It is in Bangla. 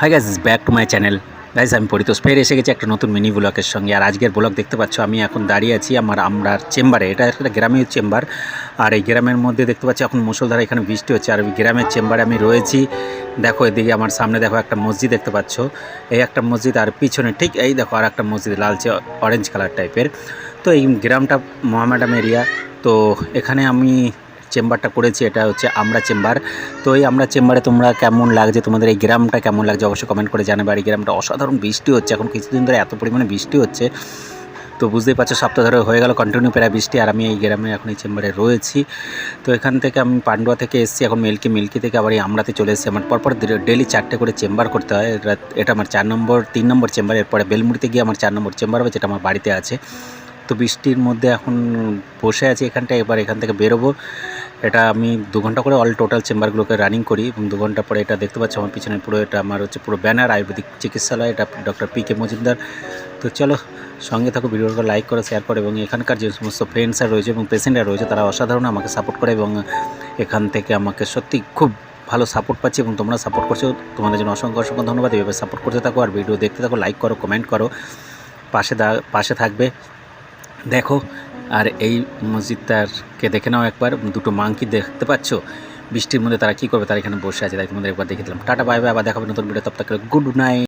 Hi guys back to my channel guys আমি পরিতোষ ফের এসে গেছি একটা নতুন মিনি ব্লকের সঙ্গে। আর আজকের ব্লগ দেখতে পাচ্ছ, আমি এখন দাঁড়িয়ে আছি আমার আমরার চেম্বারে। এটা একটা গ্রামের চেম্বার। আর এই গ্রামের মধ্যে দেখতে পাচ্ছি, এখন মুসলধারা এখানে বৃষ্টি হচ্ছে। আর ওই গ্রামের চেম্বারে আমি রয়েছি। দেখো, এদিকে আমার সামনে দেখো একটা মসজিদ দেখতে পাচ্ছ। এই একটা মসজিদ আর পিছনে ঠিক এই দেখো, আর একটা মসজিদ লালচে অরেঞ্জ কালার টাইপের তো এই গ্রামটা মহামেডাম এরিয়া তো এখানে আমি চেম্বারটা করেছি, এটা হচ্ছে আমরা চেম্বার। তো এই আমরা চেম্বারে তোমরা কেমন লাগছে, তোমাদের এই গ্রামটা কেমন লাগছে অবশ্যই কমেন্ট করে জানাবে। আর এই গ্রামটা অসাধারণ বৃষ্টি হচ্ছে, এখন কিছুদিন ধরে এত পরিমাণে বৃষ্টি হচ্ছে। তো বুঝতেই পারছ, সপ্তাহ ধরে হয়ে গেল কন্টিনিউ প্রায় বৃষ্টি, আর আমি এই গ্রামে এখন এই চেম্বারে রয়েছি। তো এখান থেকে আমি পান্ডুয়া থেকে এসেছি, এখন মিল্কি মিল্কি থেকে আবার এই আমরাতে চলে এসেছি। আমার পরপর ডেলি চারটে করে চেম্বার করতে হয়। এটা- আমার চার নম্বর, তিন নম্বর চেম্বার, এরপরে বেলমুড়িতে গিয়ে আমার চার নম্বর চেম্বার হবে যেটা আমার বাড়িতে আছে। তো বৃষ্টির মধ্যে এখন বসে আছি এখানটায়, এবার এখান থেকে বেরোবো। এটা আমি দু ঘণ্টা করে অল টোটাল চেম্বারগুলোকে রানিং করি এবং দু ঘণ্টা পরে এটা দেখতে পাচ্ছি আমার পিছনে পুরো এটা আমার হচ্ছে পুরো ব্যানার আয়ুর্বেদিক চিকিৎসালয়, এটা ডক্টর পি কে মজুমদার। তো চলো, সঙ্গে থাকো ভিডিওটা লাইক করো শেয়ার করো এবং এখানকার যে সমস্ত ফ্রেন্ডসরা রয়েছে এবং পেশেন্টরা রয়েছে, তারা অসাধারণ আমাকে সাপোর্ট করে এবং এখান থেকে আমাকে সত্যি খুব ভালো সাপোর্ট পাচ্ছি এবং তোমরা সাপোর্ট করছ। তোমাদের জন্য অসংখ্য অসংখ্য ধন্যবাদ। এভাবে সাপোর্ট করতে থাকো আর ভিডিও দেখতে থাকো লাইক করো কমেন্ট করো, পাশে পাশে থাকবে। দেখো আর এই মসজিদটারকে দেখে নাও একবার। দুটো মাংকি দেখতে পাচ্ছ। বৃষ্টির মধ্যে তারা কী করবে, তারা এখানে বসে আছে। তাই তোমাদের একবার দেখে দিলাম। Tata, bye bye. আবার দেখাবে নতুন ভিডিও তব তাকে গুড নাইট।